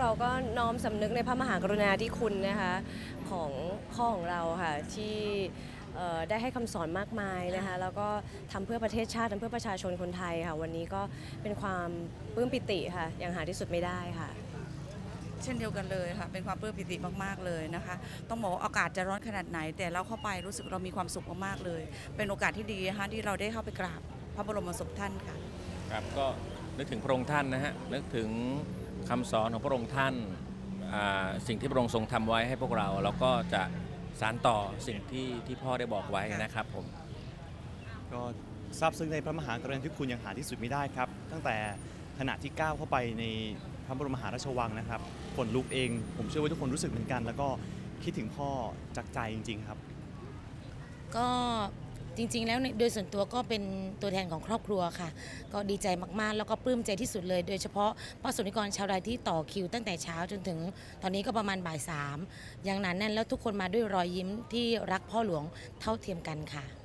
เราก็น้อมสำนึกในพระมหากรุณาธิคุณนะคะของพ่อของเราค่ะที่เอ่อได้ให้คำสอนมากมายนะคะแล้วก็ทำเพื่อประเทศชาติทำเพื่อประชาชนคนไทยค่ะ วันนี้ก็เป็นความปลื้มปิติค่ะอย่างหาที่สุดไม่ได้ค่ะ เช่นเดียวกันเลยค่ะ เป็นความปลื้มปิติมากๆเลยนะคะ ต้องบอกว่าอากาศจะร้อนขนาดไหน แต่เราเข้าไปรู้สึกเรามีความสุขมากๆเลย เป็นโอกาสที่ดีนะคะที่เราได้เข้าไปกราบพระบรมศพท่านค่ะ ครับก็นึกถึงพระองค์ท่านนะฮะนึกถึง คำสอนของพระองค์ท่านอ่าสิ่งที่พระองค์ทรงทำไว้ให้พวกเรา แล้วก็จะสานต่อสิ่งที่ที่พ่อได้บอกไว้นะครับผมก็ซาบซึ้งในพระมหากรุณาธิคุณอย่างหาที่สุดไม่ได้ครับ ตั้งแต่ขณะที่ก้าวเข้าไปในพระบรมมหาราชวังนะครับขนลุกเอง ผมเชื่อว่าทุกคนรู้สึกเหมือนกัน แล้วก็คิดถึงพ่อจากใจจริง ๆ ครับ ก็ จริง ๆ แล้วโดยส่วนตัวก็เป็นตัวแทนของครอบครัวค่ะ ก็ดีใจมากๆ แล้วก็ปลื้มใจที่สุดเลย โดยเฉพาะประสบนิกรชาวไทยที่ต่อคิว ตั้งแต่เช้าจนถึงตอนนี้ก็ประมาณบ่ายสามอย่างหนั้นแน่นแล้วทุกคนมาด้วยรอยยิ้มที่รักพ่อหลวงเท่าเทียมกันค่ะ